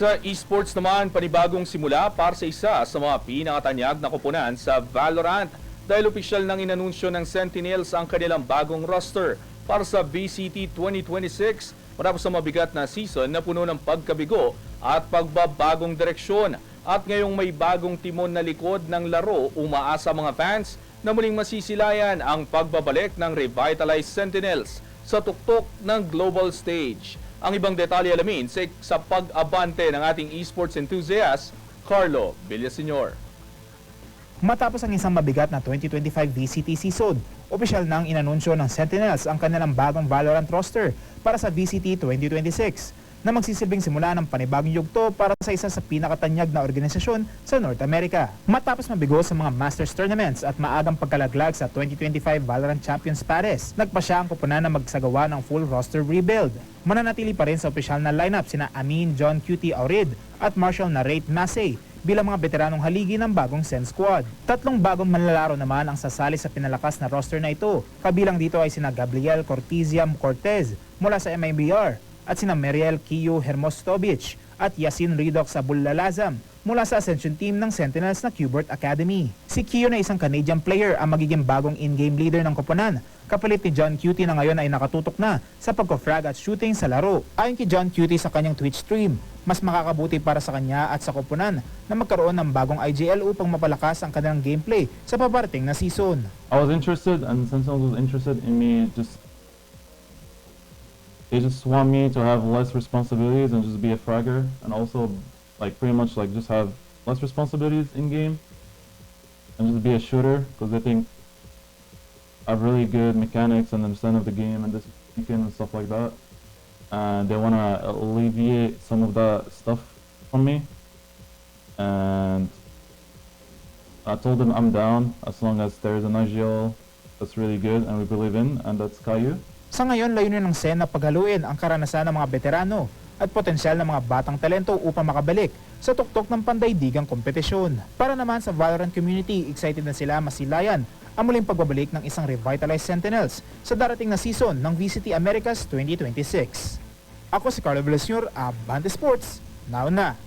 Sa esports naman, panibagong simula para sa isa sa mga pinakatanyag na koponan sa Valorant dahil opisyal nang inanunsyo ng Sentinels ang kanilang bagong roster para sa VCT 2026 matapos sa mabigat na season na puno ng pagkabigo at pagbabagong direksyon. At ngayong may bagong timon na likod ng laro, umaasa mga fans na muling masisilayan ang pagbabalik ng revitalized Sentinels sa tuktok ng global stage. Ang ibang detalye alamin sa, pag-abante ng ating esports enthusiast, Carlo Villaseñor. Matapos ang isang mabigat na 2025 VCT season, opisyal nang inanunsyo ng Sentinels ang kanilang bagong Valorant roster para sa VCT 2026 na magsisilbing simula ng panibagong yugto para sa isa sa pinakatanyag na organisasyon sa North America. Matapos mabigo sa mga Masters tournaments at maagang pagkalaglag sa 2025 Valorant Champions Paris, nagpa siya ang kupunan na magsagawa ng full roster rebuild. Mananatili pa rin sa opisyal na lineup sina Amin John QT Aurid at Marshall Narate Massey bilang mga veteranong haligi ng bagong Sen Squad. Tatlong bagong manlalaro naman ang sasali sa pinalakas na roster na ito. Kabilang dito ay sina Gabriel Corteziam Cortez mula sa MIBR at sina Meriel Kiyo Hermostovic at Yasin Ridox Abullalazam mula sa Ascension team ng Sentinels na Qbert Academy. Si Kiyo na isang Canadian player ang magiging bagong in-game leader ng koponan kapalit ni John Cutie na ngayon ay nakatutok na sa pagko-frag at shooting sa laro. Ayon kay John Cutie sa kanyang Twitch stream, mas makakabuti para sa kanya at sa koponan na magkaroon ng bagong IGL upang mapalakas ang kanilang gameplay sa paparating na season. I was interested, and Sentinels was interested in me. Just they just want me to have less responsibilities and just be a fragger, and also like pretty much like just have less responsibilities in game, and just be a shooter because they think I have really good mechanics and understand of the game and this weekend and stuff like that, and they want to alleviate some of that stuff from me, and I told them I'm down as long as there's an IGL that's really good and we believe in, and that's Caillou. Sa ngayon, layunin ng SEN na paghaluin ang karanasan ng mga veterano at potensyal ng mga batang talento upang makabalik sa tuktok ng pandaigdigang kompetisyon. Para naman sa Valorant community, excited na sila masilayan ang muling pagbabalik ng isang revitalized Sentinels sa darating na season ng VCT Americas 2026. Ako si Carlo Villaseñor, Abante Sports. Now na!